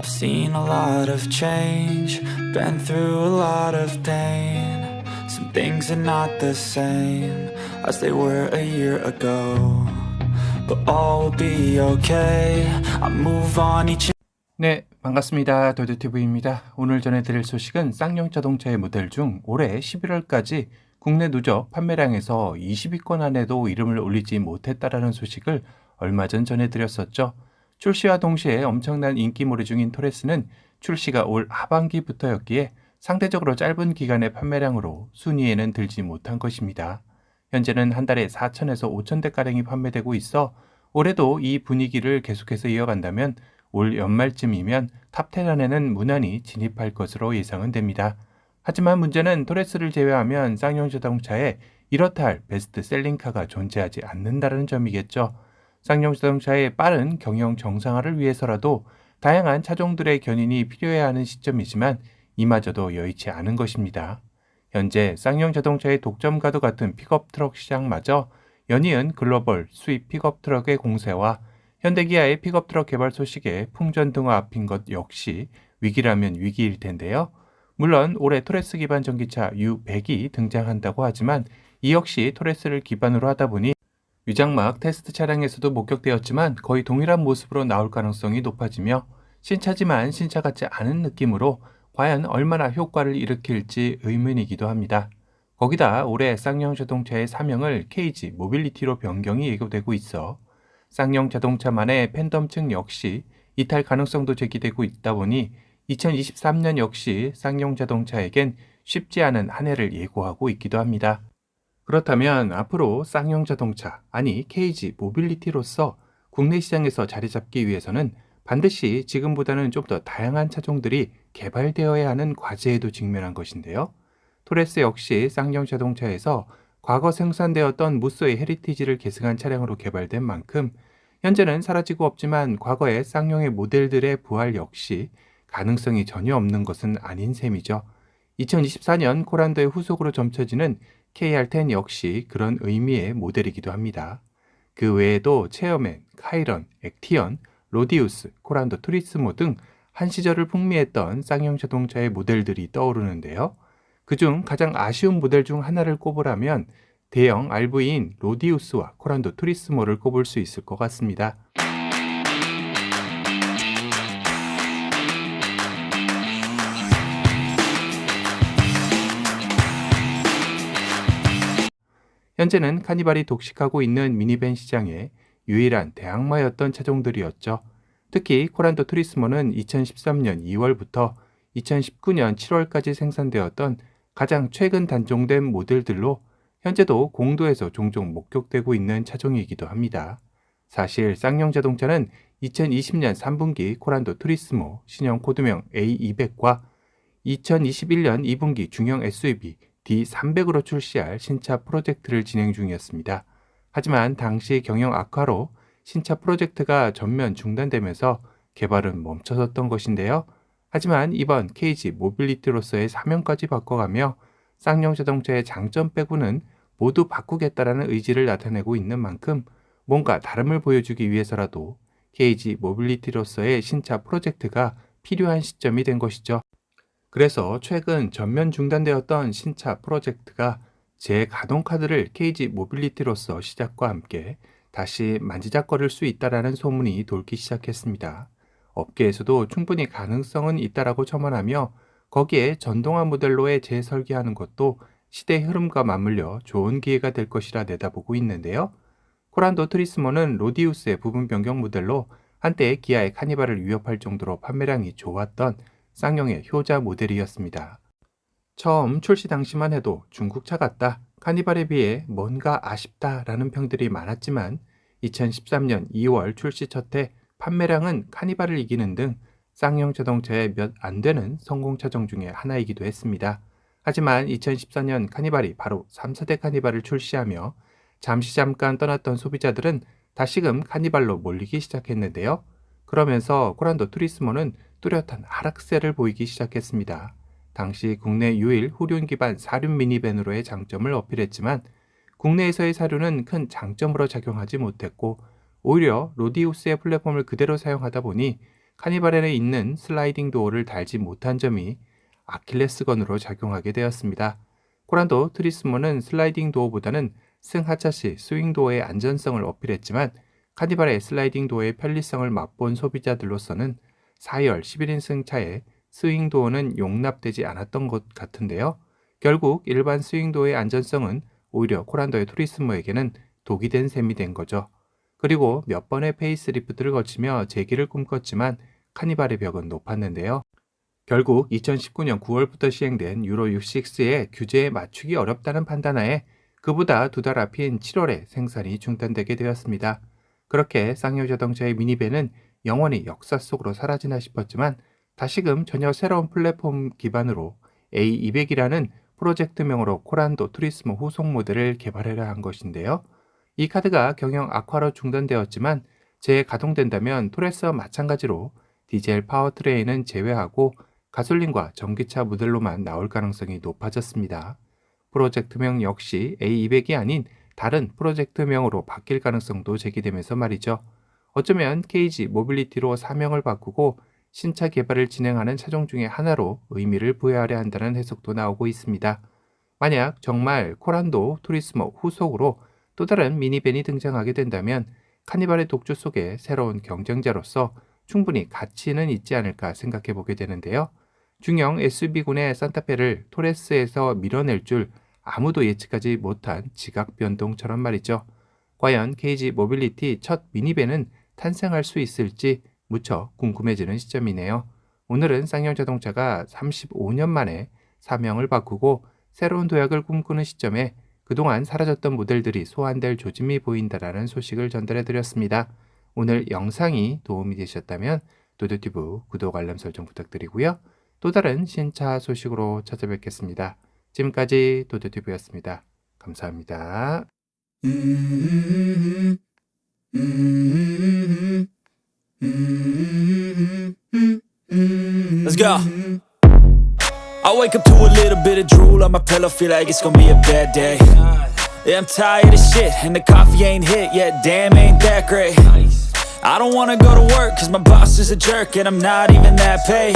I've seen a lot of change, been through a lot of pain. Some things are not the same as they were a year ago. But all will be okay. I move on each 네, 반갑습니다. 도드TV입니다. 오늘 전해드릴 소식은 쌍용 자동차의 모델 중 올해 11월까지 국내 누적 판매량에서 20위권 안에도 이름을 올리지 못했다라는 소식을 얼마 전 전해드렸었죠. 출시와 동시에 엄청난 인기몰이 중인 토레스는 출시가 올 하반기부터였기에 상대적으로 짧은 기간의 판매량으로 순위에는 들지 못한 것입니다. 현재는 한 달에 4천에서 5천 대가량이 판매되고 있어 올해도 이 분위기를 계속해서 이어간다면 올 연말쯤이면 탑10 안에는 무난히 진입할 것으로 예상은 됩니다. 하지만 문제는 토레스를 제외하면 쌍용 자동차에 이렇다 할 베스트 셀링카가 존재하지 않는다는 점이겠죠. 쌍용 자동차의 빠른 경영 정상화를 위해서라도 다양한 차종들의 견인이 필요해야 하는 시점이지만 이마저도 여의치 않은 것입니다. 현재 쌍용 자동차의 독점과도 같은 픽업 트럭 시장마저 연이은 글로벌 수입 픽업 트럭의 공세와 현대기아의 픽업 트럭 개발 소식에 풍전 등화 앞인 것 역시 위기라면 위기일 텐데요. 물론 올해 토레스 기반 전기차 U100이 등장한다고 하지만 이 역시 토레스를 기반으로 하다 보니 위장막 테스트 차량에서도 목격되었지만 거의 동일한 모습으로 나올 가능성이 높아지며 신차지만 신차 같지 않은 느낌으로 과연 얼마나 효과를 일으킬지 의문이기도 합니다. 거기다 올해 쌍용 자동차의 사명을 KG 모빌리티로 변경이 예고되고 있어 쌍용 자동차만의 팬덤층 역시 이탈 가능성도 제기되고 있다 보니 2023년 역시 쌍용 자동차에겐 쉽지 않은 한 해를 예고하고 있기도 합니다. 그렇다면 앞으로 쌍용 자동차, 아니 KG 모빌리티로서 국내 시장에서 자리 잡기 위해서는 반드시 지금보다는 좀 더 다양한 차종들이 개발되어야 하는 과제에도 직면한 것인데요. 토레스 역시 쌍용 자동차에서 과거 생산되었던 무쏘의 헤리티지를 계승한 차량으로 개발된 만큼 현재는 사라지고 없지만 과거의 쌍용의 모델들의 부활 역시 가능성이 전혀 없는 것은 아닌 셈이죠. 2024년 코란도의 후속으로 점쳐지는 KR10 역시 그런 의미의 모델이기도 합니다. 그 외에도 체어맨, 카이런, 액티언, 로디우스, 코란도 투리스모 등 한 시절을 풍미했던 쌍용 자동차의 모델들이 떠오르는데요. 그중 가장 아쉬운 모델 중 하나를 꼽으라면 대형 RV인 로디우스와 코란도 투리스모를 꼽을 수 있을 것 같습니다. 현재는 카니발이 독식하고 있는 미니밴 시장의 유일한 대항마였던 차종들이었죠. 특히 코란도 투리스모는 2013년 2월부터 2019년 7월까지 생산되었던 가장 최근 단종된 모델들로 현재도 공도에서 종종 목격되고 있는 차종이기도 합니다. 사실 쌍용 자동차는 2020년 3분기 코란도 투리스모 신형 코드명 A200과 2021년 2분기 중형 SUV D300으로 출시할 신차 프로젝트를 진행 중이었습니다. 하지만 당시 경영 악화로 신차 프로젝트가 전면 중단되면서 개발은 멈춰섰던 것인데요. 하지만 이번 KG 모빌리티로서의 사명까지 바꿔가며 쌍용 자동차의 장점 빼고는 모두 바꾸겠다라는 의지를 나타내고 있는 만큼 뭔가 다름을 보여주기 위해서라도 KG 모빌리티로서의 신차 프로젝트가 필요한 시점이 된 것이죠. 그래서 최근 전면 중단되었던 신차 프로젝트가 재가동 카드를 KG 모빌리티로서 시작과 함께 다시 만지작거릴 수 있다라는 소문이 돌기 시작했습니다. 업계에서도 충분히 가능성은 있다라고 첨언하며 거기에 전동화 모델로의 재설계하는 것도 시대의 흐름과 맞물려 좋은 기회가 될 것이라 내다보고 있는데요. 코란도 트리스모는 로디우스의 부분 변경 모델로 한때 기아의 카니발을 위협할 정도로 판매량이 좋았던 쌍용의 효자 모델이었습니다. 처음 출시 당시만 해도 중국차 같다, 카니발에 비해 뭔가 아쉽다라는 평들이 많았지만 2013년 2월 출시 첫 해 판매량은 카니발을 이기는 등 쌍용 자동차의 몇 안 되는 성공 차종 중에 하나이기도 했습니다. 하지만 2014년 카니발이 바로 3세대 카니발을 출시하며 잠시 잠깐 떠났던 소비자들은 다시금 카니발로 몰리기 시작했는데요. 그러면서 코란도 투리스모는 뚜렷한 하락세를 보이기 시작했습니다. 당시 국내 유일 후륜 기반 사륜 미니밴으로의 장점을 어필했지만 국내에서의 사륜은 큰 장점으로 작용하지 못했고 오히려 로디우스의 플랫폼을 그대로 사용하다 보니 카니발에 있는 슬라이딩 도어를 달지 못한 점이 아킬레스건으로 작용하게 되었습니다. 코란도 트리스모는 슬라이딩 도어보다는 승하차시 스윙 도어의 안전성을 어필했지만 카니발의 슬라이딩 도어의 편리성을 맛본 소비자들로서는 4열 11인승 차에 스윙 도어는 용납되지 않았던 것 같은데요. 결국 일반 스윙 도어의 안전성은 오히려 코란도의 투리스모에게는 독이 된 셈이 된 거죠. 그리고 몇 번의 페이스리프트를 거치며 재기를 꿈꿨지만 카니발의 벽은 높았는데요. 결국 2019년 9월부터 시행된 유로 6-6의 규제에 맞추기 어렵다는 판단하에 그보다 두 달 앞인 7월에 생산이 중단되게 되었습니다. 그렇게 쌍용 자동차의 미니밴은 영원히 역사 속으로 사라지나 싶었지만 다시금 전혀 새로운 플랫폼 기반으로 A200이라는 프로젝트명으로 코란도 투리스모 후속 모델을 개발해야 한 것인데요. 이 카드가 경영 악화로 중단되었지만 재가동된다면 토레스와 마찬가지로 디젤 파워트레인은 제외하고 가솔린과 전기차 모델로만 나올 가능성이 높아졌습니다. 프로젝트명 역시 A200이 아닌 다른 프로젝트명으로 바뀔 가능성도 제기되면서 말이죠. 어쩌면 KG 모빌리티로 사명을 바꾸고 신차 개발을 진행하는 차종 중의 하나로 의미를 부여하려 한다는 해석도 나오고 있습니다. 만약 정말 코란도 투리스모 후속으로 또 다른 미니밴이 등장하게 된다면 카니발의 독주 속에 새로운 경쟁자로서 충분히 가치는 있지 않을까 생각해 보게 되는데요. 중형 SUV군의 산타페를 토레스에서 밀어낼 줄 아무도 예측하지 못한 지각 변동처럼 말이죠. 과연 KG 모빌리티 첫 미니밴은 탄생할 수 있을지 무척 궁금해지는 시점이네요. 오늘은 쌍용 자동차가 35년 만에 사명을 바꾸고 새로운 도약을 꿈꾸는 시점에 그동안 사라졌던 모델들이 소환될 조짐이 보인다라는 소식을 전달해 드렸습니다. 오늘 영상이 도움이 되셨다면 도도티브 구독 알람 설정 부탁드리고요. 또 다른 신차 소식으로 찾아뵙겠습니다. 지금까지 도도티브였습니다. 감사합니다. Let's go. I wake up to a little bit of drool on my pillow, feel like it's gonna be a bad day. Yeah, I'm tired of shit, and the coffee ain't hit yet, damn, ain't that great. I don't wanna go to work, cause my boss is a jerk, and I'm not even that paid.